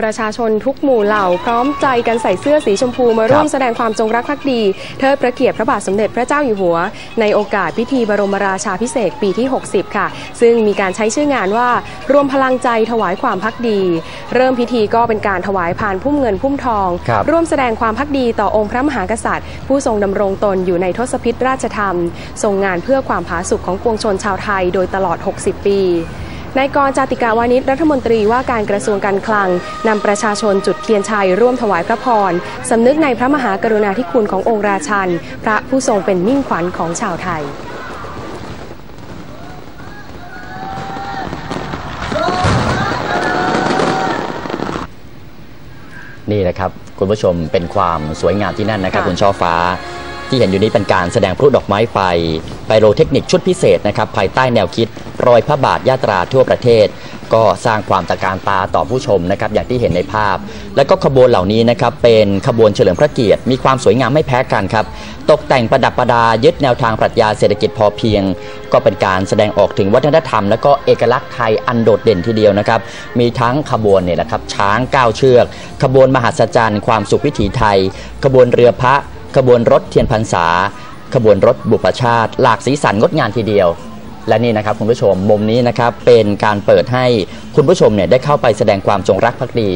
ประชาชนทุกหมู่เหล่า พร้อมใจกันใส่เสื้อสีชมพูมาร่วมแสดงความจงรักภักดีเทิดพระเกียรติพระบาทสมเด็จพระเจ้าอยู่หัว ในโอกาสพิธีบรมราชาพิเศษกปีที่ 60 ค่ะ ซึ่งมีการใช้ชื่องานว่ารวมพลังใจถวายความพักดี เริ่มพิธีก็เป็นการถวายพานพุ่มเงินพุ่มทองครับร่วมแสดงความพักดีต่อองค์พระมหากษัตริย์ ผู้ทรงดำรงตนอยู่ในทศพิธราชธรรมทรงงานเพื่อความผาสุกของปวงชนชาวไทยโดยตลอด 60 ปี นายกรจาติกาวานิชรัฐมนตรีว่าการกระทรวงการคลังนำประชาชนจุดเทียนชัยร่วมถวายพระพรสำนึกในพระมหากรุณาธิคุณขององค์ราชัน พระผู้ทรงเป็นมิ่งขวัญของชาวไทยนี่นะครับ คุณผู้ชมเป็นความสวยงามที่นั่นนะครับค่ะคุณช่อฟ้า ที่เห็นอยู่นี้เป็นการแสดงพลุดอกไม้ไฟไปโรเทคนิคชุดพิเศษนะครับภายใต้แนวคิดรอยพระบาทยาตราทั่วประเทศ ก็สร้างความตะการตาต่อผู้ชมนะครับอย่างที่เห็นในภาพ และก็ขบวนเหล่านี้นะครับเป็นขบวนเฉลิมพระเกียรติ มีความสวยงามไม่แพ้กันครับ ตกแต่งประดับประดายึดแนวทางปรัชญาเศรษฐกิจพอเพียง ก็เป็นการแสดงออกถึงวัฒนธรรม และก็เอกลักษณ์ไทยอันโดดเด่นทีเดียวนะครับมีทั้งขบวนเนี่ยนะครับช้างก้าวเชือก ขบวนมหัศจรรย์ความสุขวิถีไทย ขบวนเรือพระ ขบวนรถเทียนพรรษา ขบวนรถบุปชาติ หลากสีสันงดงามทีเดียว และนี่นะครับคุณผู้ชมมุมนี้นะครับเป็นการเปิดให้คุณผู้ชมเนี่ยได้เข้าไปแสดงความจงรักภักดี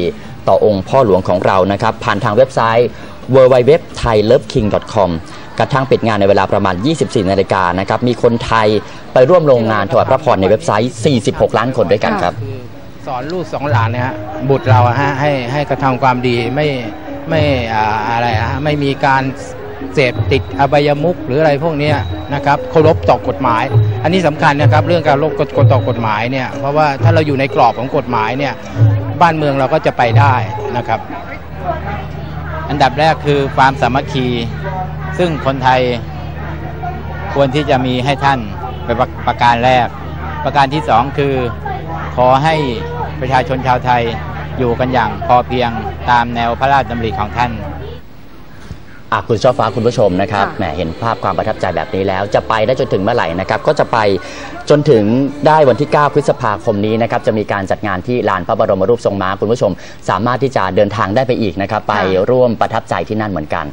ต่อองค์พ่อหลวงของเรานะครับผ่านทางเว็บไซต์ www.thailoveking.com กระทั่งปิดงานในเวลาประมาณ 24 นาฬิกานะครับมีคนไทยไปร่วมลงงานถวายพระพรในเว็บไซต์ 46 ล้านคนด้วยกันครับ สอนลูกสอนหลานเนี่ยฮะบุตรเราอะฮะให้ให้กระทำความดีไม่ ไม่อะไรฮะไม่มีการเสพติดอบายมุขหรืออะไรพวกนี้นะครับเคารพต่อกฎหมาย อันนี้สำคัญนะครับเรื่องการเคารพกฎต่อกฎหมายเนี่ยเพราะว่าถ้าเราอยู่ในกรอบของกฎหมายเนี่ยบ้านเมืองเราก็จะไปได้นะครับ อันดับแรกคือความสามัคคี ซึ่งคนไทยควรที่จะมีให้ท่านเป็นปประการแรก ประการที่สองคือขอให้ประชาชนชาวไทย อยู่กันอย่างพอเพียงตามแนวพระราชดำริของท่านอะคุณช่อฟ้าคุณผู้ชมนะครับค่ะแหมเห็นภาพความประทับใจแบบนี้แล้ว จะไปได้จนถึงเมื่อไหร่นะครับ ก็จะไปจนถึงได้วันที่ 9 พฤษภาคมนี้นะครับ จะมีการจัดงานที่ลานพระบรมรูปทรงม้าคุณผู้ชม สามารถที่จะเดินทางได้ไปอีกนะครับ ไปร่วมประทับใจที่นั่นเหมือนกัน